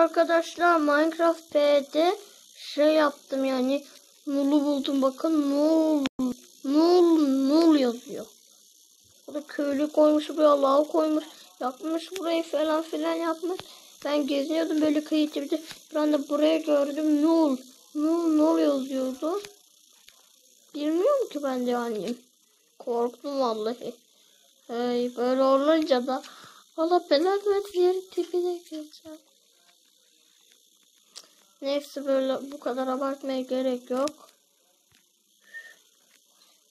arkadaşlar Minecraft P'de şey yaptım yani nulu buldum bakın nul nul nul yazıyor. O da köylü koymuş buraya lav koymuş yapmış burayı falan filan yapmış. Ben geziniyordum böyle kreatifte bir anda buraya gördüm nul nul nul yazıyordu. Bilmiyorum ki ben de yani. Korktum vallahi. Hey, böyle olunca da Allah belanı versin yerin tipine gireceğim. Neyse böyle bu kadar abartmaya gerek yok.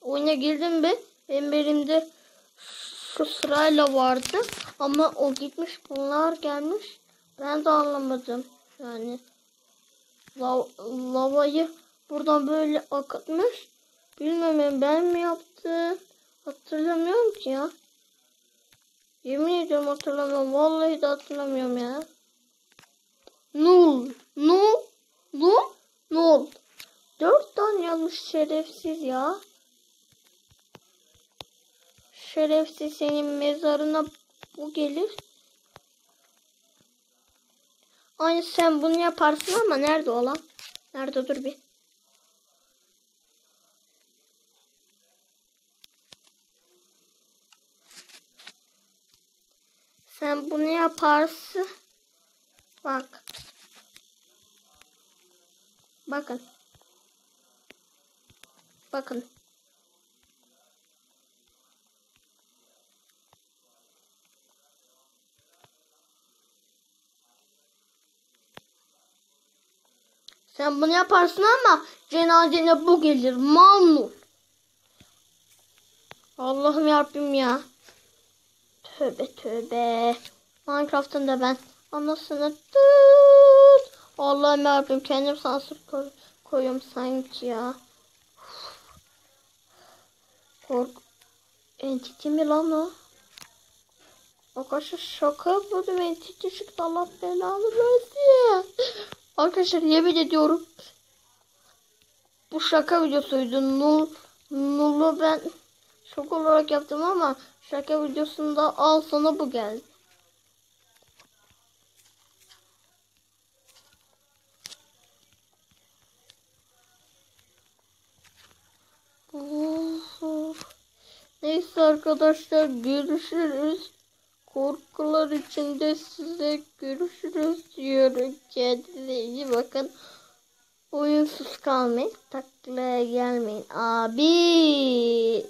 Oyuna girdim be. Benim elimde şu sırayla vardı. Ama o gitmiş bunlar gelmiş. Ben de anlamadım. Yani lav, lavayı buradan böyle akıtmış. Bilmem ben mi yaptım. Hatırlamıyorum ki ya. Yemin ediyorum hatırlamıyorum. Vallahi de hatırlamıyorum ya. Nul. Nul. Nul. Nul. Dört tane yazmış şerefsiz ya. Şerefsiz senin mezarına bu gelir. Aynı sen bunu yaparsın ama nerede olan? Nerede dur bir. Sen bunu yaparsın. Bak. Bakın. Bakın. Sen bunu yaparsın ama cenazene bu gelir. Mamnun. Allah'ım yarabbim ya. Tövbe tövbe. Minecraft'ın da ben anasını tut. Allah'ım yarabbim kendim sansür koy koyuyorum sanki ya. Kork. Entity mi lan o? Arkadaşlar şaka yapıyordum. Entity çıktı Allah belanı versin. Arkadaşlar yemin ediyorum. Bu şaka videosuydu. Nul, Nul'u ben şok olarak yaptım ama şaka videosunda al sana bu geldi. Neyse arkadaşlar görüşürüz. Korkular içinde size görüşürüz diyorum. Kendinize iyi bakın. Oyunsuz kalmayın. Taklaya gelmeyin. Abi.